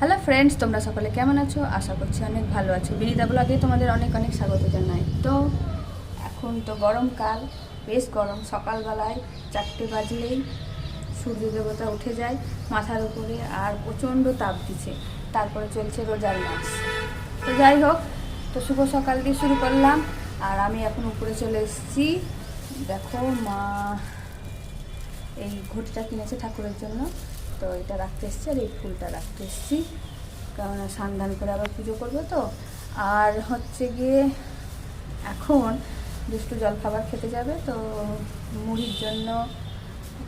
Hello friends তোমরা সকলে কেমন আছো? আশা করছি অনেক ভালো আছো। বিনিতা ব্লগে তোমাদের অনেক অনেক স্বাগত জানাই। তো, এখন তো গরমকাল, বেশ গরম। সকালবেলায় চারটে বাজলেই সূর্য দেবতা উঠে যায় মাথার উপরে আর প্রচণ্ড তাপ দিচ্ছে। তারপরে চলছে রোজার মাস। তো যাই হোক, তো শুভ সকাল দিয়ে শুরু করলাম। আর আমি এখন উপরে চলে এসেছি। দেখো মা, এই ঘটিটা কিনেছে ঠাকুরের জন্য। তো এটা রাখতে এসেছি আর এই ফুলটা রাখতে এসেছি। কারণ সান্ধান করে আবার পুজো করব তো। আর হচ্ছে গিয়ে এখন দুষ্টু জলখাবার খেতে যাবে, তো মুড়ির জন্য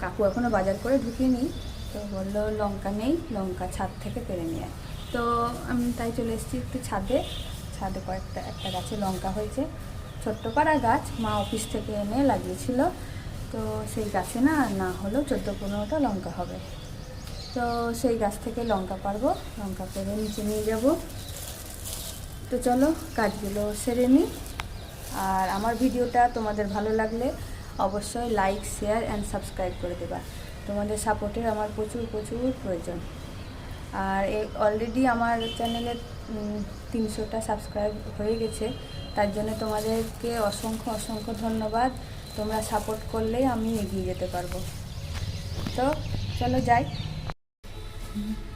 কাকু এখনও বাজার করে ঢুকিনি। তো বলল লঙ্কা নেই, লঙ্কা ছাদ থেকে পেরে নিয়ে তো আমি তাই চলে এসেছি একটু ছাদে। ছাদে কয়েকটা, একটা গাছে লঙ্কা হয়েছে। ছোট্ট পাড়া গাছ, মা অফিস থেকে এনে লাগিয়েছিল। তো সেই গাছে না না হলেও চোদ্দ পনেরোটা লঙ্কা হবে। তো সেই গাছ থেকে লঙ্কা পারব লঙ্কা পেরে নিচে নিয়ে যাব। তো চলো কাজগুলো সেরে নিই। আর আমার ভিডিওটা তোমাদের ভালো লাগলে অবশ্যই লাইক শেয়ার অ্যান্ড সাবস্ক্রাইব করে দেবা। তোমাদের সাপোর্টের আমার প্রচুর প্রচুর প্রয়োজন। আর অলরেডি আমার চ্যানেলে তিনশোটা সাবস্ক্রাইব হয়ে গেছে। তার জন্য তোমাদেরকে অসংখ্য অসংখ্য ধন্যবাদ। তোমরা সাপোর্ট করলেই আমি এগিয়ে যেতে পারব। তো চলো যাই। Mm-hmm.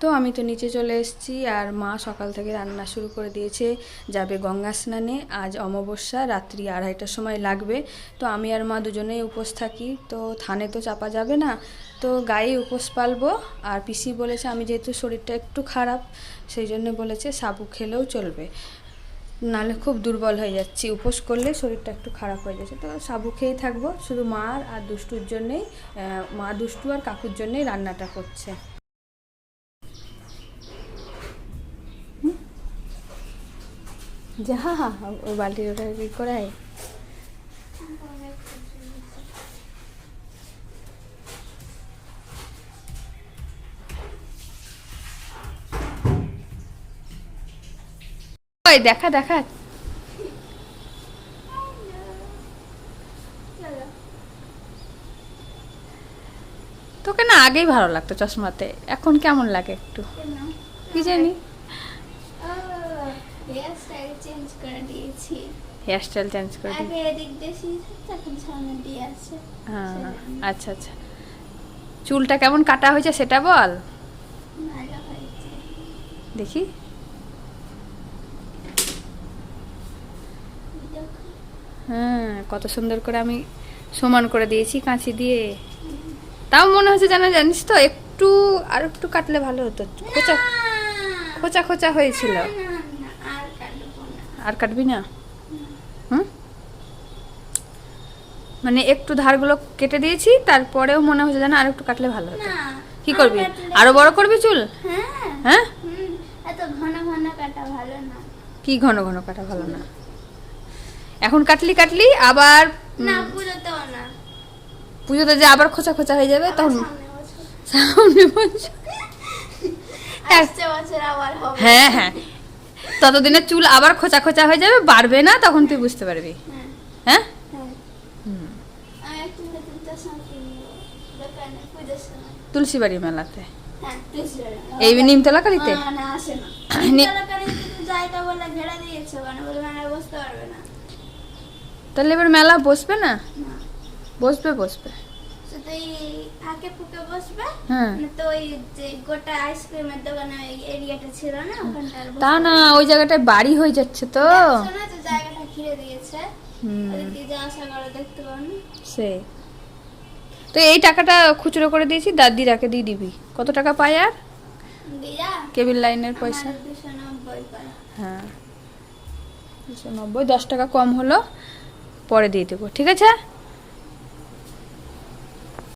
তো আমি তো নিচে চলে এসেছি আর মা সকাল থেকে রান্না শুরু করে দিয়েছে। যাবে গঙ্গা স্নানে। আজ অমাবস্যা, রাত্রি আড়াইটার সময় লাগবে। তো আমি আর মা দুজনেই উপোস থাকি। তো থানে তো চাপা যাবে না। তো গায়ে উপোস পালবো। আর পিসি বলেছে, আমি যেহেতু শরীরটা একটু খারাপ, সেই জন্য বলেছে সাবু খেলেও চলবে। নাহলে খুব দুর্বল হয়ে যাচ্ছি। উপোস করলে শরীরটা একটু খারাপ হয়ে যাচ্ছে। তো সাবু খেয়েই থাকব। শুধু মার আর দুষ্টুর জন্যেই মা দুষ্টু আর কাকুর জন্যেই রান্নাটা করছে। যা ওই বালতির ওটা কি করায়? ওই দেখা দেখা। তোকে না আগেই ভালো লাগতো চশমাতে। এখন কেমন লাগে একটু? কি জানি? স্টাইল চেঞ্জ করে দিয়েছি। হেয়ার স্টাইল চেঞ্জ করে দিই আগে এদিক দিয়ে এখন সামনে দিয়ে আছে। হ্যাঁ আচ্ছা আচ্ছা। চুলটা কেমন কাটা হয়েছে সেটা বল। ভালো হয়েছে। দেখি। হ্যাঁ কত সুন্দর করে আমি সমান করে দিয়েছি কাঁচি দিয়ে। তাও মনে হচ্ছে যেন জানিস তো একটু আর একটু কাটলে ভালো হতো। খোঁচা খোঁচা খোঁচা হয়েছিল। আর কাটবি না? হুম? মানে একটু ধারগুলো কেটে দিয়েছি তারপরেও মনে হচ্ছে যেন আর একটু কাটলে ভালো হতো। কি করবি? আরও বড় করবি চুল? হ্যাঁ। হ্যাঁ? এত ঘন ঘন কাটা ভালো না। কি ঘন ঘন কাটা ভালো না? এখন কাটলি কাটলি আবার না পুজোতেও না। পুজোতে যে আবার খোঁচা খোঁচা হয়ে যাবে তখন সামনে বছর। হ্যাঁ হ্যাঁ। ততদিনে চুল আবার খোঁচা খোঁচা হয়ে যাবে বাড়বে না তখন তুই বুঝতে পারবি। হ্যাঁ। হ্যাঁ? হ্যাঁ। তুলসী বাড়ি মেলাতে। হ্যাঁ এই নিমতলা কালিতে না আসে না। নি- তলাকারিতে তো যাইতে বলে ঘেরা দিয়েছে ওখানে বলে মেলায় বসতে পারবে না। তাহলে এবার মেলা বসবে না। বসবে বসবে। শুধু এই ফাঁকে ফুকে বসবে হ্যাঁ। তো ওই যে গোটা আইসক্রিমের দোকানে ওই এরিয়াটা ছিল না ওখানটা তা না ওই জায়গাটায় বাড়ি হয়ে যাচ্ছে তো। দেখছ না যে জায়গাটা ঘিরে দিয়েছে। দেখতে সে। তো এই টাকাটা খুচরো করে দিয়েছি দাদিরাকে দিয়ে দিবি। কত টাকা পায় আর? কেবিল লাইনের পয়সা। হ্যাঁ। দুশো নব্বই দশ টাকা কম হলো পরে দিয়ে দেবো ঠিক আছে?